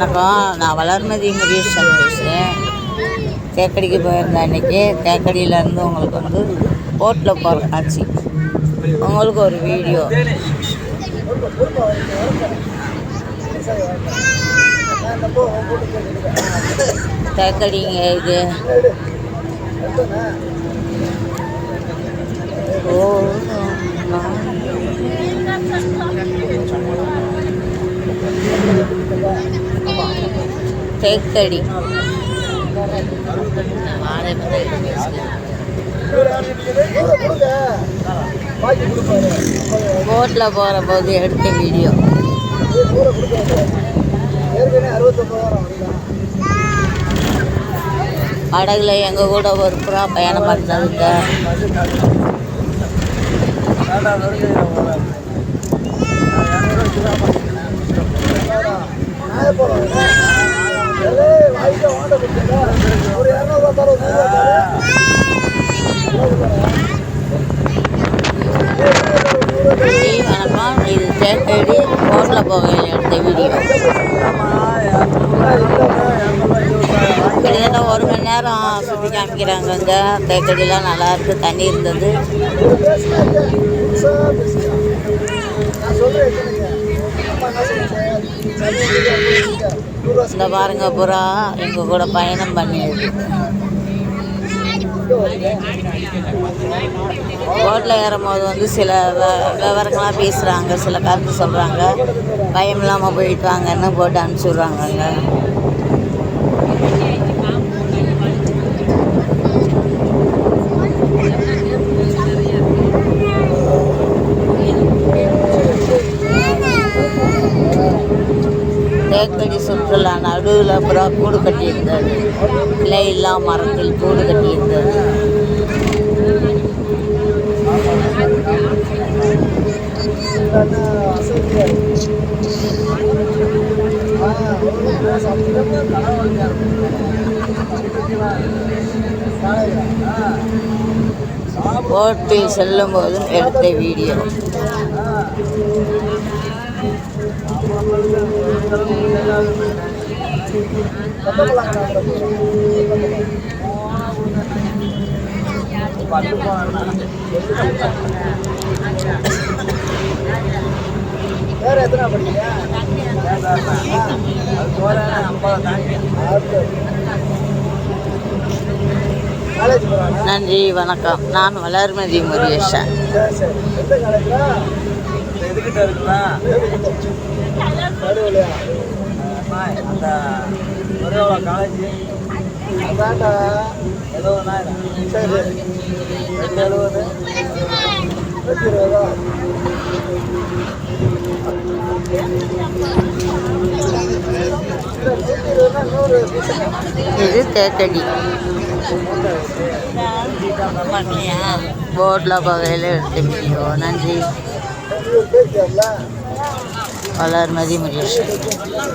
வணக்கம். நான் வளர்மதி முருகேசன் பேசுகிறேன் தேக்கடிக்கு போயிருந்தேன் அன்றைக்கி தேக்கடியிலேருந்து உங்களுக்கு வந்து போட்டில் போகிற காட்சி. உங்களுக்கு ஒரு வீடியோ தேக்கடிங்க இது. தேக்கடி. போட்டில் போகிற போது எடுத்த வீடியோ படகுல எங்கள் கூட ஒரு புறா பயணம் பண்ணதுங்க. வணக்கம் இது தேக்கடி ரோட்டில் போகையில் எடுத்த வீடியோ கிட்டத்தட்ட ஒரு மணி நேரம் சுற்றி காமிக்கிறாங்க இங்கே தேக்கடிலாம் நல்லா இருக்குது தண்ணி இருந்தது. இந்த பாருங்க புறா. எங்க கூட பயணம் பண்ணியது. போட்டில் ஏறும்போது வந்து சில விவரங்களாக பேசுகிறாங்க சில கருத்து சொல்கிறாங்க பயம் இல்லாமல் போயிட்டு வாங்கன்னு போட்டு அனுப்பிச்சி விட்றாங்கங்க. தேக்கடி சுற்றுலா நடுவில் அப்புறம் கூடு கட்டியிருந்தது. கிளை இல்லா மரத்தில் கூடு கட்டியிருந்தது. போட்டில் செல்லும் போதும் எடுத்த வீடியோ. வேற எத்தனை போகிறாங்க நன்றி வணக்கம். நான் வளர்மதி முருகேசன். சரி அந்த ஒரே காலேஜ் எழுபதாயிரம் சரி. ரெண்டு எழுபது நூற்றி இருபதா இது தேக்கடி. போட்டில் போகையில் எடுத்த நன்றி. Alarma de emergencia.